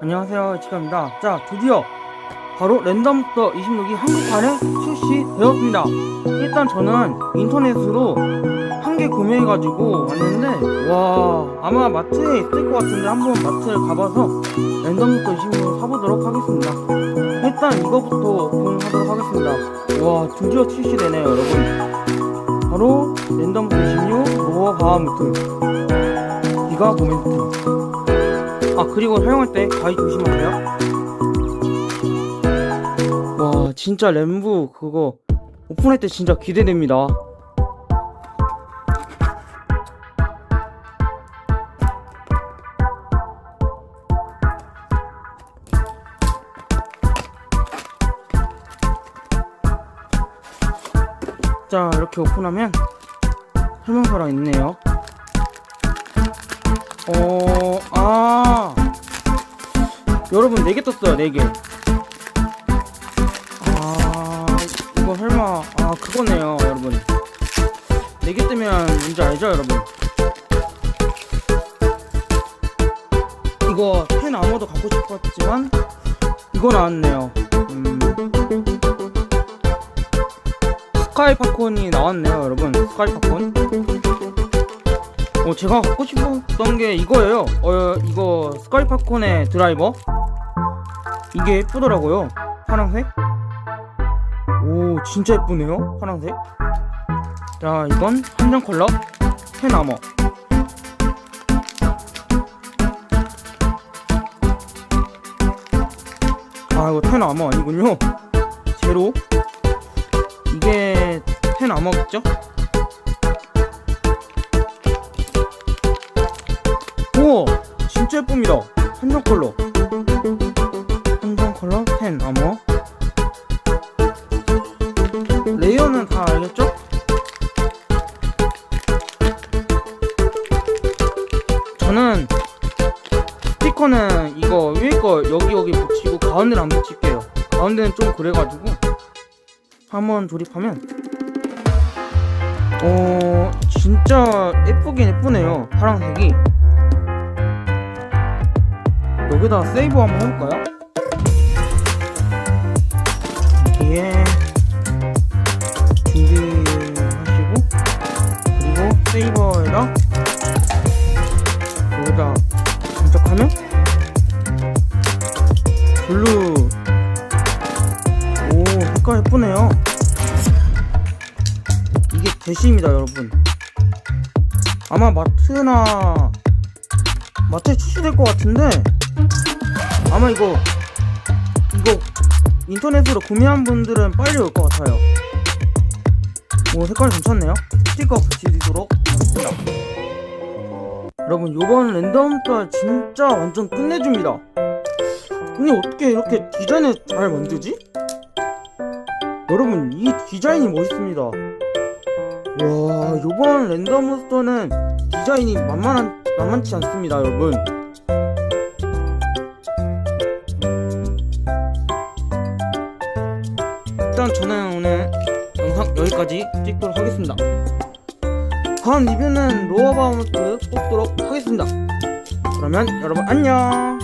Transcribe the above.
안녕하세요 치카입니다. 자 드디어 바로 랜덤부터 26기 한국판에 출시되었습니다. 일단 저는 인터넷으로 한 개 구매해가지고 왔는데 와 아마 마트에 있을 것 같은데 한번 마트를 가봐서 랜덤부터 26기 사보도록 하겠습니다. 일단 이거부터 오픈하도록 하겠습니다. 와 드디어 출시되네요 여러분. 바로 랜덤부터 26 로어 바하무트 기가 모멘트. 아 그리고 사용할 때 가위 조심하세요. 와 진짜 램부 그거 오픈할 때 진짜 기대됩니다. 자 이렇게 오픈하면 설명서가 있네요. 어, 아. 여러분, 4개 떴어요, 4개. 아, 이거 설마, 아, 그거네요, 여러분. 4개 뜨면 뭔지 알죠, 여러분? 이거 펜 아무도 갖고 싶었지만, 이거 나왔네요. 음. 스카이 팝콘이 나왔네요, 여러분. 스카이 팝콘. 어, 제가 갖고 싶었던 게 이거예요. 어, 이거 스카이 팝콘의 드라이버. 이게 예쁘더라고요. 파란색. 오, 진짜 예쁘네요. 파란색. 자, 이건 한정 컬러. 펜아머. 아, 이거 펜아머 아니군요. 제로. 이게 펜아머겠죠? 우와 진짜 예쁩니다 한정 컬러 레이어는 다 알겠죠? 저는 스티커는 이거 위에 거 여기 여기 붙이고 가운데는 안 붙일게요 가운데는 좀 그래가지고 한번 조립하면 어 진짜 예쁘긴 예쁘네요 파란색이 여기다 세이브 한번 해볼까요? 색깔 예쁘네요 이게 대시입니다 여러분 아마 마트나 마트에 출시될 것 같은데 아마 이거 이거 인터넷으로 구매한 분들은 빨리 올 것 같아요. 오 색깔 괜찮네요. 스티커 붙이도록 하겠습니다. 여러분 요번 랜덤가 진짜 완전 끝내줍니다. 근데 어떻게 이렇게 디자인을 잘 만들지? 여러분 이 디자인이 멋있습니다. 와 요번 랜덤부스터는 디자인이 만만한 만만치 않습니다, 여러분. 일단 저는 오늘 영상 여기까지 찍도록 하겠습니다. 다음 리뷰는 로어바우트 뽑도록 하겠습니다. 그러면 여러분 안녕!